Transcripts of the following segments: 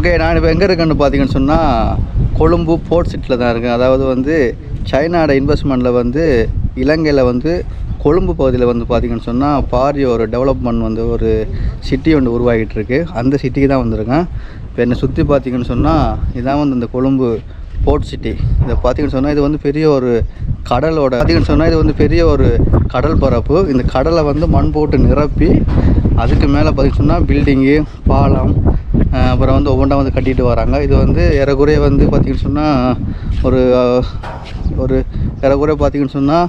Okay நான் இப்போ எங்கே இருக்கேன்னு பார்த்தீங்கன்னு சொன்னால் கொழும்பு போர்ட் சிட்டியில் தான் இருக்கேன். அதாவது வந்து சைனாவோட இன்வெஸ்ட்மெண்ட்டில் வந்து இலங்கையில் வந்து கொழும்பு பகுதியில் வந்து பார்த்தீங்கன்னு சொன்னால் பாரிய ஒரு டெவலப்மெண்ட் வந்து ஒரு சிட்டி ஒன்று உருவாகிட்டு இருக்கு. அந்த சிட்டிக்கு தான் வந்திருக்கேன். இப்போ என்னை சுற்றி பார்த்தீங்கன்னு சொன்னால் இதான் வந்து இந்த கொழும்பு போர்ட் சிட்டி இதை பார்த்தீங்கன்னு சொன்னால் இது வந்து பெரிய ஒரு கடலோட பார்த்தீங்கன்னு சொன்னால் இது வந்து பெரிய ஒரு கடல் பரப்பு. இந்த கடலை வந்து மண் போட்டு நிரப்பி அதுக்கு மேலே பார்த்தீங்கன்னு சொன்னால் பில்டிங்கு பாலம் அப்புறம் வந்து ஒவ்வொன்றா வந்து கட்டிட்டு வராங்க. இது வந்து ஏறக்குறைய வந்து பார்த்திங்கன்னு சொன்னால் ஒரு ஒரு ஏறக்குறைய பார்த்திங்கன்னு சொன்னால்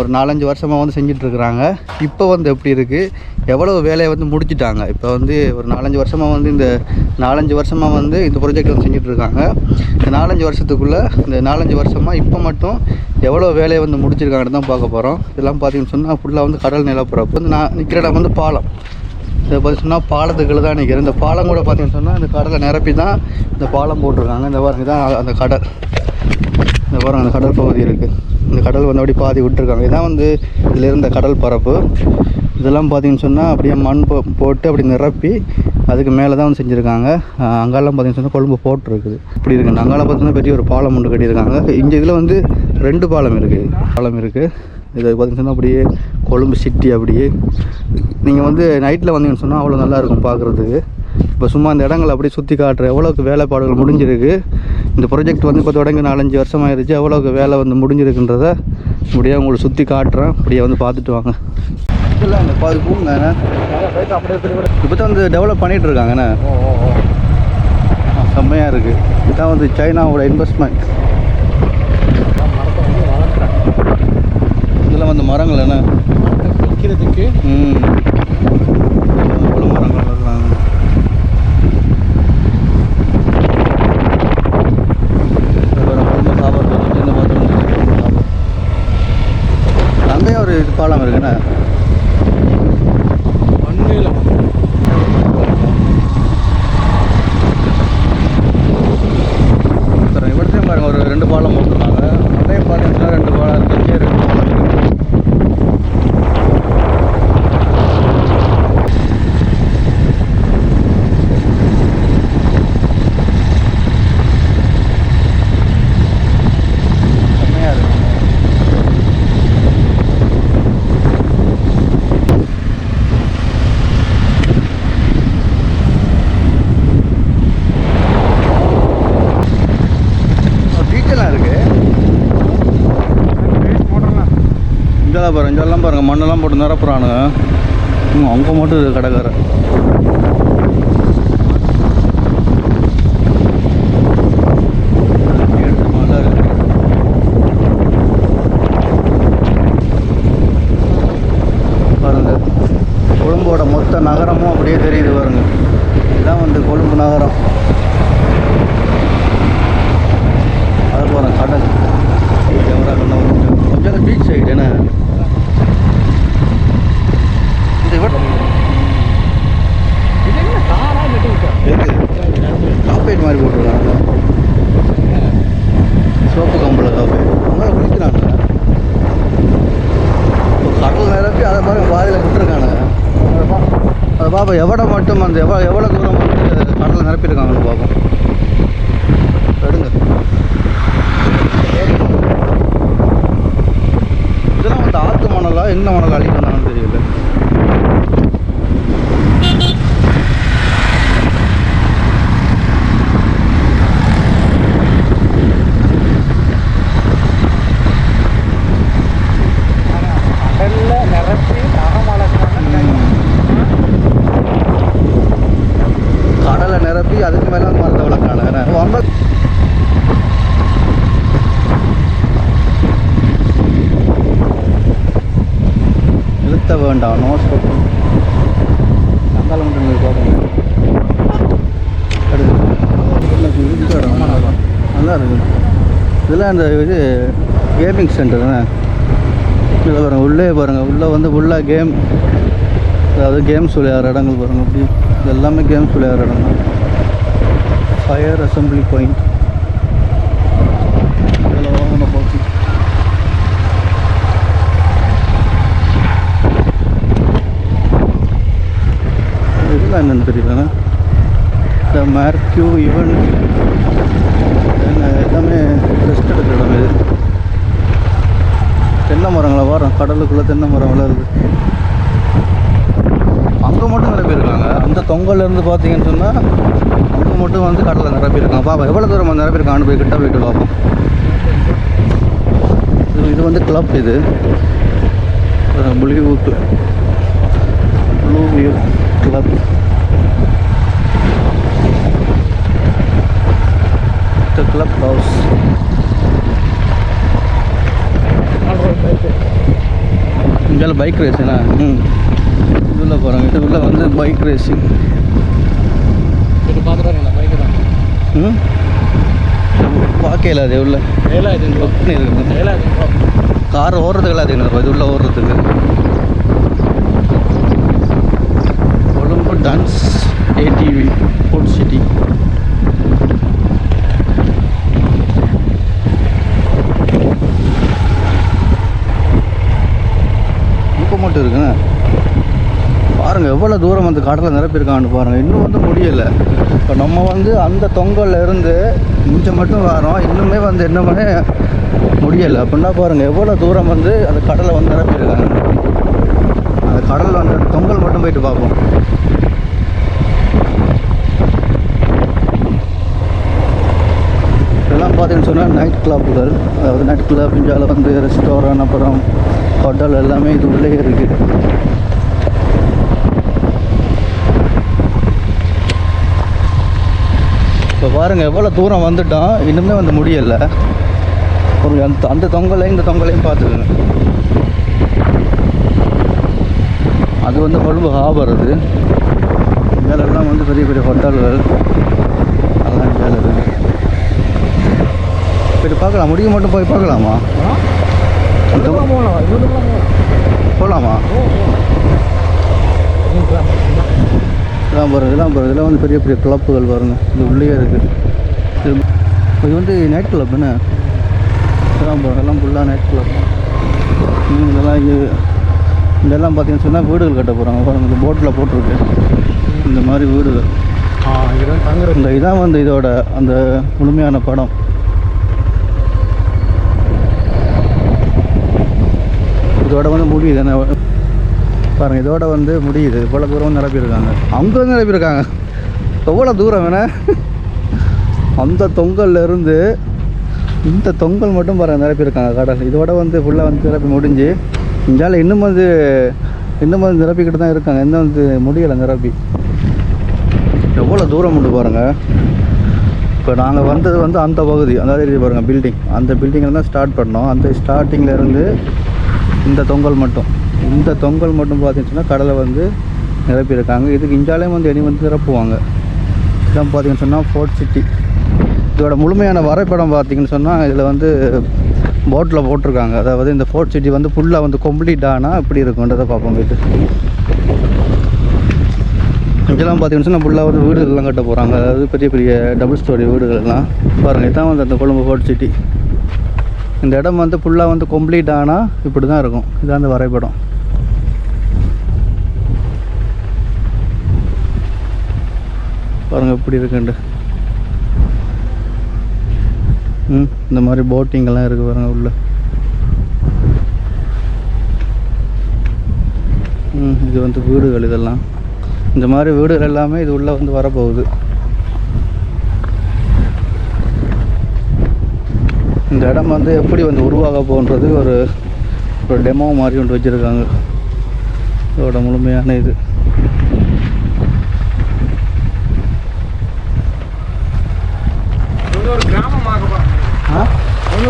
ஒரு நாலஞ்சு வருஷமாக வந்து செஞ்சிட்ருக்குறாங்க இப்போ வந்து எப்படி இருக்குது எவ்வளோ வேலையை வந்து முடிச்சிட்டாங்க? இப்போ வந்து ஒரு நாலஞ்சு வருஷமாக வந்து இந்த நாலஞ்சு வருஷமாக வந்து இந்த ப்ரொஜெக்ட் வந்து செஞ்சிட்ருக்காங்க இந்த நாலஞ்சு வருஷத்துக்குள்ளே இந்த நாலஞ்சு வருஷமாக இப்போ மட்டும் எவ்வளோ வேலையை வந்து முடிச்சிருக்காங்கன்னு தான் பார்க்க போகிறோம் இதெல்லாம் பார்த்தீங்கன்னு சொன்னால் ஃபுல்லாக வந்து கடல் நிலப்பரப்பு. வந்து நான் நிற்கிற இடம் வந்து பாலம். இதை பார்த்து சொன்னால் பாலத்துக்குள்ள தான் நிற்கிறேன் இந்த பாலம் கூட பார்த்தீங்கன்னு சொன்னால் இந்த கடலை நிரப்பி தான் இந்த பாலம் போட்டிருக்காங்க. இந்த பாருங்க தான் அந்த கடல். இந்த பாருங்க அந்த கடல் பகுதி இருக்குது இந்த கடல் வந்து அப்படி பாதி விட்டுருக்காங்க. இதான் வந்து இதில் இருந்த கடல் பரப்பு. இதெல்லாம் பார்த்தீங்கன்னு சொன்னால் அப்படியே மண் போ போட்டு அப்படி நிரப்பி அதுக்கு மேலே தான் வந்து செஞ்சுருக்காங்க. அங்கெல்லாம் பார்த்தீங்கன்னு சொன்னால் கொழும்பு போட்டு இருக்குது இப்படி இருக்குது அங்கெல்லாம் பார்த்தீங்கன்னா பெரிய ஒரு பாலம் ஒன்று கட்டியிருக்காங்க. இங்கே இதில் வந்து ரெண்டு பாலம் இருக்குது பாலம் இருக்குது இது பார்த்தீங்கன்னு சொன்னால் அப்படியே கொழும்பு சிட்டி அப்படியே. நீங்கள் வந்து நைட்டில் வந்தீங்கன்னு சொன்னால் அவ்வளோ நல்லா இருக்கும் பார்க்குறதுக்கு. இப்போ சும்மா அந்த இடங்களை அப்படியே சுற்றி காட்டுற எவ்வளோக்கு வேலைப்பாடுகள் முடிஞ்சிருக்கு. இந்த ப்ராஜெக்ட் வந்து இப்போ தொடங்கி நாலஞ்சு வருஷம் ஆயிடுச்சு எவ்வளோக்கு வேலை வந்து முடிஞ்சிருக்குன்றத இப்படியே உங்களுக்கு சுற்றி காட்டுறேன். இப்படியே வந்து பார்த்துட்டு வாங்க. இல்லை இந்த பாதி பூங்க இப்போ தான் வந்து டெவலப் பண்ணிகிட்டு இருக்காங்கண்ணே செம்மையாக இருக்குது இதுதான் வந்து சைனாவோட இன்வெஸ்ட்மெண்ட் இதெல்லாம் வந்து மரங்கள் என்ன? இது பாலம் இருக்குண்ணே மண்ணில் அப்புறம் இவர்த்தையும் பாருங்க ஒரு ரெண்டு பாலம் போட்டிருக்காங்க அதையும் பார்த்தீங்கன்னா ரெண்டு பாலம் இருக்கு இங்கே ரெண்டு பாலம் இருக்கு செம்மையா இருக்கு பீச்செல்லாம் இருக்கு இங்கெல்லாம் பாருங்க இங்கெல்லாம் பாருங்க மண்ணெல்லாம் போட்டு நிரப்புறானுங்க. அங்கே மட்டும் கடைக்காரன் கடைக்கார பாருங்க கொழும்போட மொத்த நகரமும் அப்படியே தெரியுது பாருங்க இதுதான் வந்து கொழும்பு நகரம் அது போகிறேன் கடல் கேமரா கண்ணா கொஞ்சம் பீச் சைடு என்ன இது விட இது என்ன காரா கட்டி விட்டா காப்பேட் மாதிரி போட்டிருக்காங்க சோப்பு கம்பள காப்பேட் அங்கே குளிக்கிறாங்க இப்போ கடல் நிரப்பி அதை பாருங்க பாதையில் விட்டுருக்கானுங்க அதை பார்ப்போம் எவ்வளோ மட்டும் அந்த எவ்வளோ எவ்வளோ தூரம் வந்து கடலை நிரப்பியிருக்காங்கன்னு பார்ப்போம் எடுங்க இதெல்லாம் வந்து ஆற்று மணலா என்ன மணல் அழிக்கணும்னு தெரியல நிறுத்த வேண்டாம். நோ ஸ்டாப் சந்தாலம் மட்டும் நீங்கள் பார்க்கணும் நல்லா இருக்குது இதெல்லாம் இந்த இது கேமிங் சென்டர் தானே? இல்லை பாருங்கள் உள்ளே பாருங்கள் உள்ளே வந்து ஃபுல்லாக கேம் அதாவது கேம்ஸ் விளையாடுற இடங்கள் பாருங்கள் அப்படி இது எல்லாமே கேம்ஸ் விளையாடுற இடங்கள் ஃபயர் அசம்பிளி பாயிண்ட் இதில் வாங்கின போச்சு இதெல்லாம் என்னென்னு தெரியலண்ணா இந்த மேர்க்யூ ஈவன் எல்லாமே ரெஸ்ட் எடுக்கிற இடம் இது. தென்னை மரங்களை வரோம் கடலுக்குள்ளே தென்னை மரம் வளருது அங்கே மட்டும் நிறைய பேர் இருக்காங்க. அந்த தொங்கல்லேருந்து பார்த்தீங்கன்னு சொன்னால் அங்கே மட்டும் வந்து கடலில் நிறைய பேர் இருக்காங்க. பாப்பா எவ்வளோ தூரம் நிறைய பேர் காண்டு போய் கிட்ட போயிட்டு பார்ப்போம் இது இது வந்து கிளப் இது. Blue blue club the club house இங்கே பைக் ரேஸுண்ணா ம். இதில் போகிறாங்க இதில் வந்து பைக் ரேஸிங் இது பார்த்துட்டு பைக்கு தான். ம். வாக்கையில் அது உள்ள. கார் ஓடுறதுக்கு அது என்ன இது உள்ள ஓடுறதுக்கு. Colombo dance ATV food city இப்போ மட்டும் இருக்குங்க பாருங்கள் எவ்வளோ தூரம் வந்து கடலில் நிரப்பியிருக்கான்னு பாருங்கள் இன்னும் வந்து முடியலை. இப்போ நம்ம வந்து அந்த தொங்கல்ல இருந்து இங்கே மட்டும் வரோம். இன்னுமே வந்து என்னமே முடியலை. அப்படின்னா பாருங்கள் எவ்வளோ தூரம் வந்து அந்த கடலை வந்து நிரப்பியிருக்காங்க. அந்த கடலில் வந்து அந்த தொங்கல் மட்டும் போயிட்டு பார்ப்போம். இதெல்லாம் பார்த்தீங்கன்னு சொன்னால் நைட் கிளப்புகள் அதாவது நைட் கிளப் இந்தியாவில் வந்து ரெஸ்டாரண்ட் அப்புறம் ஹோட்டல் எல்லாமே இது உள்ளே இருக்குது இப்போ பாருங்கள் எவ்வளோ தூரம் வந்துட்டோம் இன்னுமே வந்து முடியலை. ஒரு அந்த அந்த தொங்கலையும் இந்த தொங்கலையும் பார்த்துக்கோங்க. அது வந்து கொழும்பு ஹாபர் அது. மேலெல்லாம் வந்து பெரிய பெரிய ஹோட்டல்கள். அதெல்லாம் மேலே இருக்குது போய் பார்க்கலாம் முடிய மட்டும் போய் பார்க்கலாமா? போகலாம் இதெல்லாம் போகலாமா இதெல்லாம் பாருங்க இதெல்லாம் வந்து பெரிய பெரிய கிளப்புகள் பாருங்க. இது உள்ளே இருக்குது இது வந்து நைட் கிளப் என்ன? இதெல்லாம் பாருங்க எல்லாம் ஃபுல்லாக நைட் கிளப் இதெல்லாம் இது இதெல்லாம் பார்த்தீங்கன்னு சொன்னால் வீடுகள் கட்ட போகிறாங்க இந்த போட்டில் போட்டிருக்கு. இந்த மாதிரி வீடுகள். இங்கே இந்த இதான் வந்து இதோட அந்த முழுமையான படம். இதோட வந்து முடியுது. என்ன பாருங்க இதோட வந்து முடியுது. இவ்வளோ தூரம் நிரப்பியிருக்காங்க. அங்கே வந்து நிரப்பியிருக்காங்க. எவ்வளோ தூரம் வேணா அந்த தொங்கல்ல இருந்து இந்த தொங்கல் மட்டும் பாருங்க நிரப்பியிருக்காங்க. கடல். இதோட வந்து ஃபுல்லாக வந்து நிரப்பி முடிஞ்சு இங்கால இன்னும் வந்து இன்னும் வந்து நிரப்பிக்கிட்டு தான் இருக்காங்க. இன்னும் வந்து முடியலை நிரப்பி. எவ்வளோ தூரம் உண்டு பாருங்கள் இப்போ நாங்கள் வந்தது வந்து அந்த பகுதி. அந்த பாருங்கள் பில்டிங் அந்த பில்டிங்கில் தான் ஸ்டார்ட் பண்ணோம். அந்த ஸ்டார்டிங்கில் இருந்து இந்த தொங்கல் மட்டும். இந்த தொங்கல் மட்டும் பார்த்தீங்கன்னா கடலை வந்து நிரப்பியிருக்காங்க. இதுக்கு இஞ்சாலையும் வந்து இனி வந்து நிரப்புவாங்க இதெல்லாம் பார்த்தீங்கன்னு சொன்னால் ஃபோர்ட் சிட்டி இதோட முழுமையான வரைபடம் பார்த்திங்கன்னு சொன்னால் இதில் வந்து போட்டில் போட்டிருக்காங்க. அதாவது இந்த ஃபோர்ட் சிட்டி வந்து ஃபுல்லாக வந்து கம்ப்ளீட் ஆனால் இப்படி இருக்குன்றதை பார்ப்போம் போயிட்டு இதெல்லாம் பார்த்தீங்கன்னு சொன்னால் ஃபுல்லாக வந்து வீடுகள்லாம் கட்ட போகிறாங்க அதாவது பெரிய பெரிய டபுள் ஸ்டோரி வீடுகள்லாம். பாருங்கள் இதான் வந்து அந்த கொழும்பு ஃபோர்ட் சிட்டி இந்த இடம் வந்து ஃபுல்லாக வந்து கம்ப்ளீட் ஆனால் இப்படி தான் இருக்கும். இதான் அந்த வரைபடம். பாருங்கள் இப்படி இருக்குண்டு. ம் இந்த மாதிரி போட்டிங்கெல்லாம் இருக்குது பாருங்க உள்ள. ம் இது வந்து வீடுகள் இதெல்லாம். இந்த மாதிரி வீடுகள் எல்லாமே இது உள்ளே வந்து வரப்போகுது. இந்த இடம் வந்து எப்படி வந்து உருவாக போன்றது ஒரு ஒரு டெமோ மாதிரி ஒன்று வச்சுருக்காங்க. இதோட முழுமையான இது.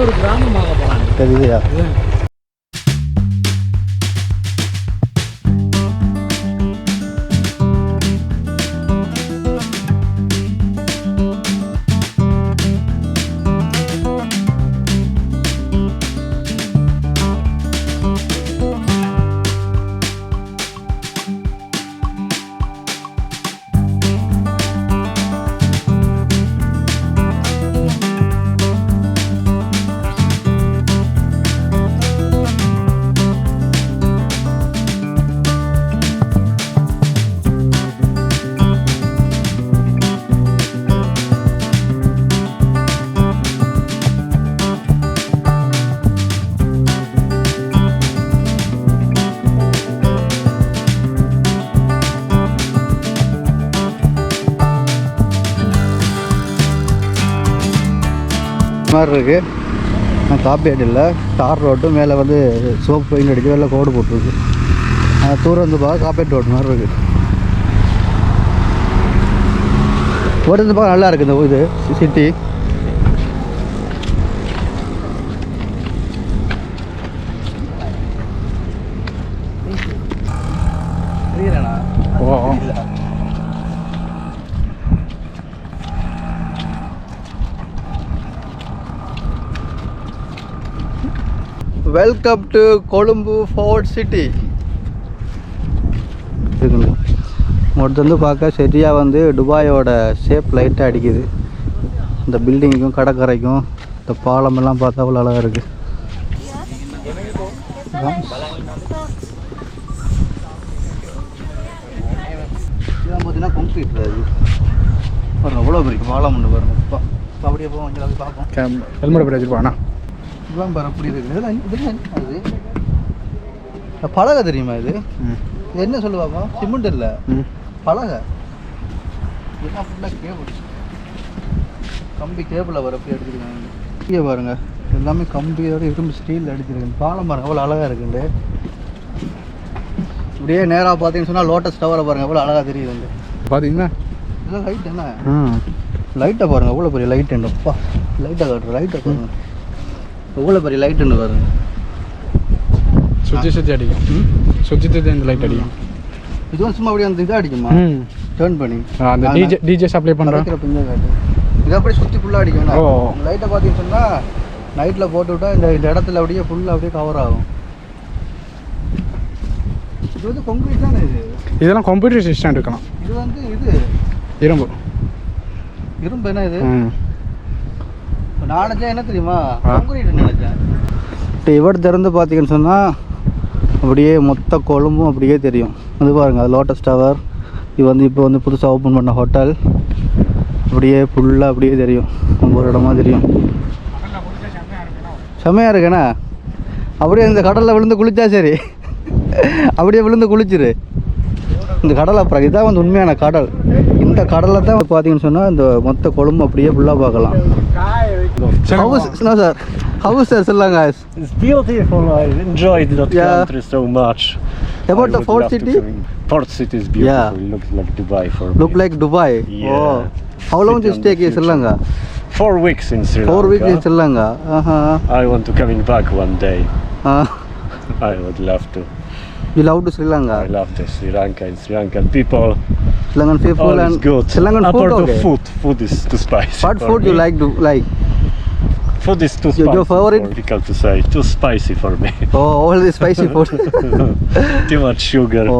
ஒரு கிராமமாக தெரியுதையா? மாதிரி இருக்குது காப்பி இல்லை. தார் ரோட்டு மேலே வந்து சோப் பெயிண்ட் அடிச்சு வெளில கோடு போட்டிருக்கு. தூரம் வந்து பார்க்க காப்பேட் ரோடு மாதிரி இருக்குது ஓடுறது பார்க்க நல்லா இருக்குது இந்த இது city oh welcome to Colombo fort city வந்து பார்க்க சரியாக வந்து துபாயோட ஷேப் லைட்டாக அடிக்குது. இந்த பில்டிங்க்கும் கடற்கரைக்கும் இந்த பாலம் எல்லாம் பார்த்தா அவ்வளோ அழகாக இருக்குது பார்த்தீங்கன்னா கொங்க்ரீட் அது பாருங்க எவ்வளோ பெரிய பாலம் ஒன்று பாருங்க. அப்பா. அப்பா அப்படியே போவோம் கொஞ்சம் பார்ப்போம். ஹெல்மெட் போய் வச்சிருப்பாண்ணா இதெல்லாம் பாரு அப்படி இருக்குது இதெல்லாம் இதெல்லாம் என்ன அது பலகை தெரியுமா இது? என்ன சொல்லுவாங்க சிமெண்ட் இல்லை. பலகை. இதெல்லாம் ஃபுல்லாக கேபிள் கம்பி கேபிளில் வர அப்படி எடுத்துருக்காங்க. இங்கே பாருங்க. எல்லாமே கம்பியோட இரும்பு ஸ்டீல் அடிச்சிருக்கு பாலம் பாருங்க அவ்வளோ அழகாக இருக்குண்டு. இப்படியே நேராக பார்த்தீங்கன்னு சொன்னால் லோட்டஸ் டவரை பாருங்க எவ்வளோ அழகாக தெரியுது வந்து பார்த்தீங்கன்னா இதெல்லாம் லைட் என்ன? லைட்டை பாருங்க எவ்வளோ பெரிய லைட் அப்பா லைட்டை காட்டுற லைட்டை பாருங்க. எவ்வளோ பெரிய லைட்டுன்னு பாருங்க. சுற்றி சுற்றி அடிக்கும்? சுற்றி சுற்றி இந்த லைட் அடிக்கும். இது வந்து சும்மா அப்படியே அந்த இதாக அடிக்குமா? டேர்ன் பண்ணி. அந்த டிஜே டிஜே சப்ளை பண்ணுறோம் இது அப்படியே சுற்றி ஃபுல்லாக அடிக்கும். லைட்டை பார்த்தீங்கன்னு நைட்டில் போட்டு விட்டா இந்த இந்த இடத்துல அப்படியே ஃபுல்லாக அப்படியே கவர் ஆகும். இது வந்து கொங்க்ரீட் தானே இது? இதெல்லாம் கம்ப்யூட்டர் சிஸ்டம் இருக்கலாம் இது வந்து இது? இரும்பு. இரும்பு என்ன இது? நான் நினச்சேன் என்ன தெரியுமா? நினச்சேன் இப்போ இவர் திறந்து பார்த்தீங்கன்னு சொன்னால் அப்படியே மொத்த கொழும்பும் அப்படியே தெரியும். அது பாருங்க அது லோட்டஸ் டவர் இது வந்து இப்போ வந்து புதுசாக ஓப்பன் பண்ண ஹோட்டல் அப்படியே ஃபுல்லாக அப்படியே தெரியும். ஒவ்வொரு இடமா தெரியும். செம்மையாக இருக்கேண்ணா அப்படியே இந்த கடலில் விழுந்து குளிச்சா சரி. அப்படியே விழுந்து குளிச்சிரு. இந்த கடல் அப்புறம் இதான் வந்து உண்மையான கடல். இந்த கடலில் தான் பார்த்தீங்கன்னு சொன்னால் இந்த மொத்த கொழும்பு அப்படியே ஃபுல்லாக பார்க்கலாம். How was no sir? How was there Sri Lanka? It's beautiful. I enjoyed that yeah. country so much. About I the port city? Port city is beautiful. Yeah. Looks like Dubai for Look me. Look like Dubai. Yeah. Oh. How long did you stay in Sri Lanka? Four weeks in Sri Lanka. Four weeks in Sri Lanka. Uh -huh. I want to coming back one day. Uh. I would love to. You love to Sri Lanka. I love to Sri Lanka and Sri Lankan people. Sri Lankan people and good. Sri Lankan food. Okay. food, food is too spicy. What food me. you like to like? Food is too Your- spicy. your favorite? Difficult to say. Too spicy for me. Oh all the spicy food too much sugar. Oh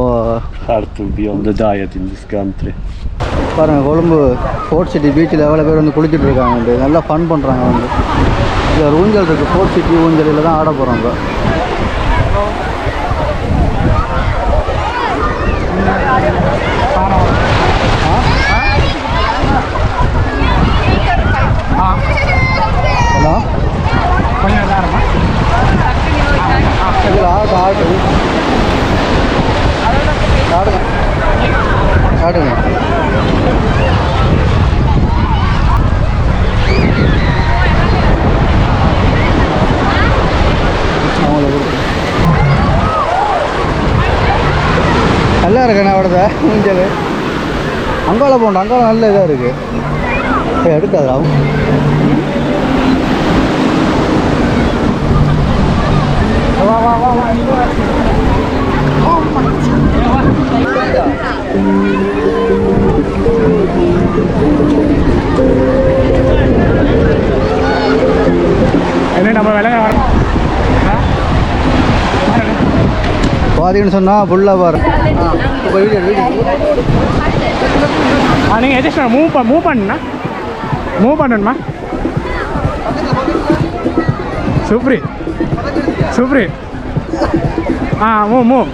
Hard to be on the diet in this country. பாருங்க Colombo fort city பீச்சில் எவ்வளோ பேர் வந்து குளிச்சுட்டு இருக்காங்க வந்து நல்லா fun பண்ணுறாங்க வந்து இதில் ஊஞ்சல் இருக்குது ஃபோர்ட் சிட்டி ஊஞ்சலில் தான் ஆட போகிறாங்க இதில் ஆடு ஆடுங்க ஆடுங்க அவங்கள நல்லா இருக்கண்ணா அவடத ஊஞ்சல் அங்கால போகணும் அங்கோலா நல்ல இதாக இருக்குது ஏய், எடுக்காது அவங்க வா வா வா வா இங்க வா. என்ன நம்ம விலங்க வர பார்த்தீங்கன்னு சொன்னால் ஃபுல்லாக பாரு. ஆ இப்போ வீடியோ வீடியோ. ஆ நீங்கள் எஜஸ்ட் மூவ் ப மூவ் பண்ணுண்ணா மூவ் பண்ணணுமா சூப்ரி சூப்ரி ஆ move move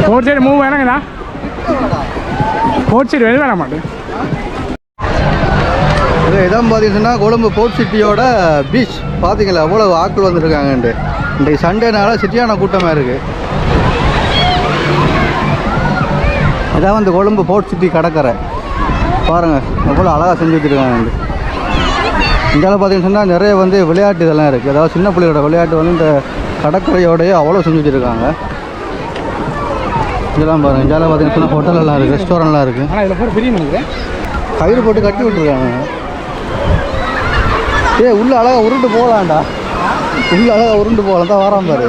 four side move வேணாங்கண்ணா four side வெளியே வேணாம் மாட்டேன் இது இடம் பார்த்தீங்கன்னா கொழும்பு போர்ட் சிட்டியோட பீச் பார்த்தீங்களா அவ்வளோ ஆட்கள் வந்திருக்காங்கன்ட்டு இன்றைக்கு சண்டேனால சிட்டியான கூட்டமாக இருக்குது இதான் வந்து கொழும்பு போர்ட் சிட்டி கடற்கரை பாருங்கள் அவ்வளோ அழகாக செஞ்சு வச்சுருக்காங்க இந்தியாவில் பார்த்தீங்கன்னு சொன்னால் நிறைய வந்து விளையாட்டு இதெல்லாம் இருக்குது. அதாவது சின்ன பிள்ளைகளோட விளையாட்டு வந்து இந்த கடற்கரையோடய அவ்வளோ செஞ்சு வச்சுருக்காங்க. இதெல்லாம் பாருங்கள் இந்தியாவில் பார்த்தீங்கன்னு சொன்னால் எல்லாம் இருக்குது ரெஸ்டாரண்ட்லாம் இருக்குது. கயிறு போட்டு கட்டி விட்டுருக்காங்க. ஏய் உள்ள அழகா உருண்டு போகலாம்டா. உள்ள அழகா உருண்டு போகலாம். தான் வரான் பாரு.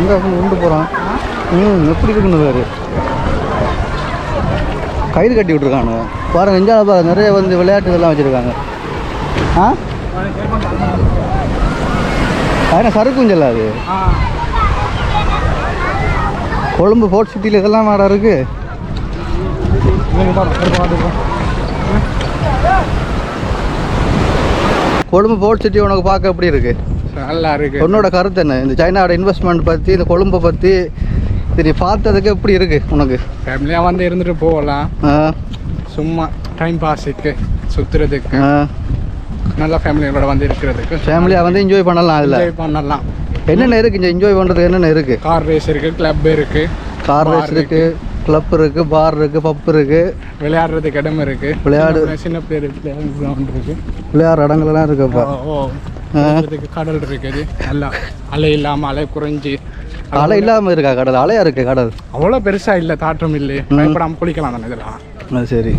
இங்கே உருண்டு போகிறான் ம் எப்படி இருக்குன்னு பாரு. கயிறு கட்டி விட்டுருக்கானுங்க. பாருங்க இந்தியாவில் பாருங்க நிறைய வந்து விளையாட்டு இதெல்லாம் வச்சுருக்காங்க. ஆ? அதனால் சறுக்குஞ்சல் அது? கொழும்பு ஃபோர்ட் சிட்டியில் இதெல்லாம் எடுத்து பார்த்துக்கோ கொழும்பு ஃபோர்ட் சிட்டி உனக்கு பார்க்க எப்படி இருக்குது நல்லா இருக்கு. உன்னோட கருத்து என்ன? இந்த சைனாவோட இன்வெஸ்ட்மெண்ட் பற்றி இந்த கொழும்பை பற்றி நீ பார்த்ததுக்கு எப்படி இருக்கு உனக்கு? ஃபேமிலியாக வந்து இருந்துட்டு போகலாம். சும்மா டைம் பாஸுக்கு சுற்றுறதுக்கு. நல்ல ஃபேமிலியோட வந்து இருக்கிறதுக்கு. ஃபேமிலியாக வந்து என்ஜாய் பண்ணலாம் அதில். என்ஜாய் பண்ணலாம். என்னென்ன இருக்குது இங்கே? என்ஜாய் பண்ணுறதுக்கு என்னென்ன இருக்குது கார் ரேஸ் இருக்கு கிளப் இருக்கு. கார் ரேஸ் இருக்குது கிளப் இருக்குது பார் இருக்குது பப் இருக்குது விளையாடுறதுக்கு இடம் இருக்கு. விளையாடு- சின்ன சின்ன பிள்ளை விளையாடு கிரவுண்ட் இருக்கு. விளையாடுற இடங்கள்லாம் இருக்குப்பா கடல் இருக்குது நல்லா. அலை இல்லாம அலை குறைஞ்சி. அலை இல்லாமல் இருக்கா கடல்? அலையா இருக்குது கடல்? அவ்வளோ பெருசா இல்லை தாற்றம் இல்லை பயப்படாம குளிக்கலாம் தானே இதெல்லாம். சரி.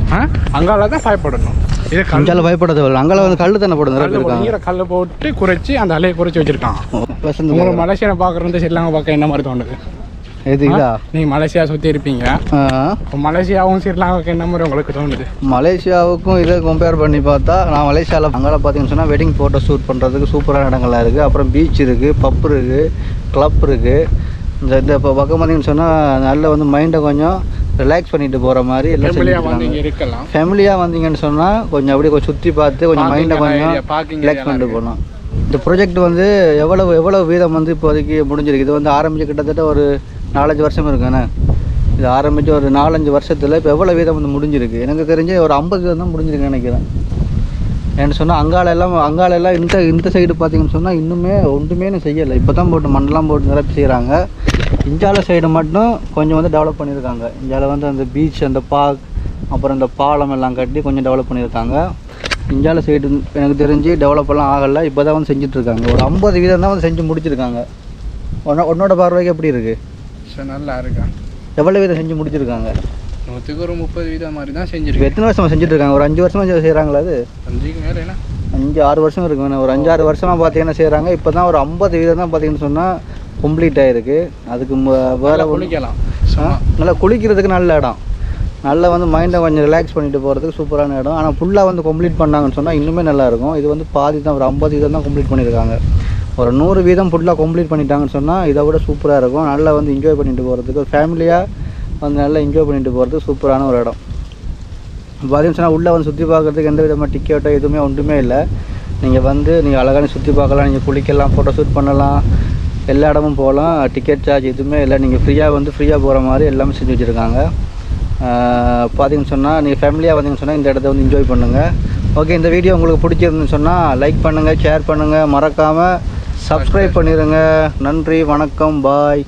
அங்கால தான் பயப்படணும். இது கல் அஞ்சால பயப்பட தேவையில்ல அங்கே வந்து கல் தானே போடுறது நிறைய கல்லை போட்டு குறைச்சி அந்த அலையை குறைச்சி வச்சிருக்கான். உங்களுக்கு மலேசியா பார்க்குறது ஸ்ரீலங்கா பார்க்க என்ன மாதிரி தோணுது? எது இதா நீங்க மலேசியா சுற்றி இருப்பீங்க. மலேசியாவும் ஸ்ரீலங்காவுக்கு என்ன மாதிரி உங்களுக்கு தோணுது? மலேசியாவுக்கும் இதை கம்பேர் பண்ணி பார்த்தா நான் மலேசியாவில் அங்கே பார்த்தீங்கன்னு சொன்னால் வெட்டிங் ஃபோட்டோ ஷூட் பண்ணுறதுக்கு சூப்பரான இடங்கள்லாம் இருக்குது அப்புறம் பீச் இருக்குது பப் இருக்குது கிளப் இருக்குது இந்த இந்த இப்போ பக்கம் பார்த்தீங்கன்னு சொன்னால் நல்ல வந்து மைண்டை கொஞ்சம் ரிலாக்ஸ் பண்ணிட்டு போகிற மாதிரி எல்லாம் செஞ்சுருக்காங்க இருக்கலாம். ஃபேமிலியாக வந்தீங்கன்னு சொன்னால் கொஞ்சம் அப்படியே கொஞ்சம் சுற்றி பார்த்து கொஞ்சம் மைண்டை கொஞ்சம் ரிலாக்ஸ் பண்ணிட்டு. போகலாம். இந்த ப்ராஜெக்ட் வந்து எவ்வளவு எவ்வளவு வீதம் வந்து இப்போதைக்கு முடிஞ்சிருக்கு? இது வந்து ஆரம்பிச்சு கிட்டத்தட்ட ஒரு நாலஞ்சு வருஷம் இருக்குண்ணே இது ஆரம்பித்து ஒரு நாலஞ்சு வருஷத்தில் இப்போ எவ்வளோ வீதம் வந்து முடிஞ்சிருக்கு? எனக்கு தெரிஞ்சு ஒரு ஐம்பது வீதம் தான் முடிஞ்சிருக்குன்னு நினைக்கிறேன். ஏன்னு சொன்னால் அங்கால எல்லாம் அங்கால எல்லாம் இந்த இந்த சைடு பார்த்தீங்கன்னு சொன்னால் இன்னுமே ஒன்றுமே செய்யலை. இப்போ தான் போட்டு மண்ணெல்லாம் போட்டு நிரப்பி செய்கிறாங்க இந்தியால சைடு மட்டும் கொஞ்சம் வந்து டெவலப் பண்ணியிருக்காங்க. இந்தியாவில் வந்து அந்த பீச் அந்த பார்க் அப்புறம் இந்த பாலம் எல்லாம் கட்டி கொஞ்சம் டெவலப் பண்ணியிருக்காங்க. இந்தியால சைடு எனக்கு தெரிஞ்சு டெவலப் எல்லாம் ஆகலை. இப்போ தான் வந்து செஞ்சுட்டு இருக்காங்க ஒரு ஐம்பது வீதம் தான் வந்து செஞ்சு முடிச்சிருக்காங்க. உன்ன உன்னோட பார்வைக்கு எப்படி இருக்குது சரி நல்லா இருக்கா? எவ்வளோ வீதம் செஞ்சு முடிச்சிருக்காங்க? நூற்றுக்கு ஒரு முப்பது வீதம் மாதிரி தான் செஞ்சிருக்கு. எத்தனை வருஷமா செஞ்சுட்டு இருக்காங்க ஒரு அஞ்சு வருஷமா செய்கிறாங்களா அது? அஞ்சுக்கு மேலே என்ன? அஞ்சு ஆறு வருஷம் இருக்குங்க ஒரு அஞ்சாறு வருஷமாக பார்த்தீங்கன்னா செய்கிறாங்க இப்போ தான் ஒரு ஐம்பது வீதம் தான் பார்த்தீங்கன்னு சொன்னால் கம்ப்ளீட் ஆகிருக்கு அதுக்கு ம- வேற குளிக்கலாம். நல்லா குளிக்கிறதுக்கு நல்ல இடம். நல்லா வந்து மைண்டை கொஞ்சம் ரிலாக்ஸ் பண்ணிட்டு போகிறதுக்கு சூப்பரான இடம். ஆனால் ஃபுல்லாக வந்து கம்ப்ளீட் பண்ணாங்கன்னு சொன்னால் இன்னுமே நல்லா இருக்கும். இது வந்து பாதி தான் ஒரு ஐம்பது வீதம் தான் கம்ப்ளீட் பண்ணியிருக்காங்க ஒரு நூறு வீதம் ஃபுல்லாக கம்ப்ளீட் பண்ணிட்டாங்கன்னு சொன்னால் இதை விட சூப்பராக இருக்கும். நல்லா வந்து என்ஜாய் பண்ணிட்டு போகிறதுக்கு ஃபேமிலியாக வந்து நல்லா என்ஜாய் பண்ணிட்டு போகிறதுக்கு சூப்பரான ஒரு இடம். பார்த்தீங்கன்னு சொன்னால் உள்ளே வந்து சுற்றி பார்க்குறதுக்கு எந்த விதமாக டிக்கெட்டோ எதுவுமே ஒன்றுமே இல்லை. நீங்கள் வந்து நீங்கள் அழகான சுற்றி பார்க்கலாம் நீங்கள் குளிக்கலாம் ஃபோட்டோ ஷூட் பண்ணலாம். எல்லா இடமும் போகலாம். டிக்கெட் சார்ஜ் எதுவுமே இல்லை. நீங்கள் ஃப்ரீயாக வந்து ஃப்ரீயாக போகிற மாதிரி எல்லாமே செஞ்சு வச்சுருக்காங்க. பார்த்தீங்கன்னு சொன்னால் நீங்கள் ஃபேமிலியாக வந்தீங்கன்னு சொன்னால் இந்த இடத்த வந்து என்ஜாய் பண்ணுங்கள் ஓகே இந்த வீடியோ உங்களுக்கு பிடிச்சிருந்துன்னு சொன்னால் லைக் பண்ணுங்கள் ஷேர் பண்ணுங்கள் மறக்காமல் சப்ஸ்கிரைப் பண்ணிடுங்க நன்றி வணக்கம் பாய்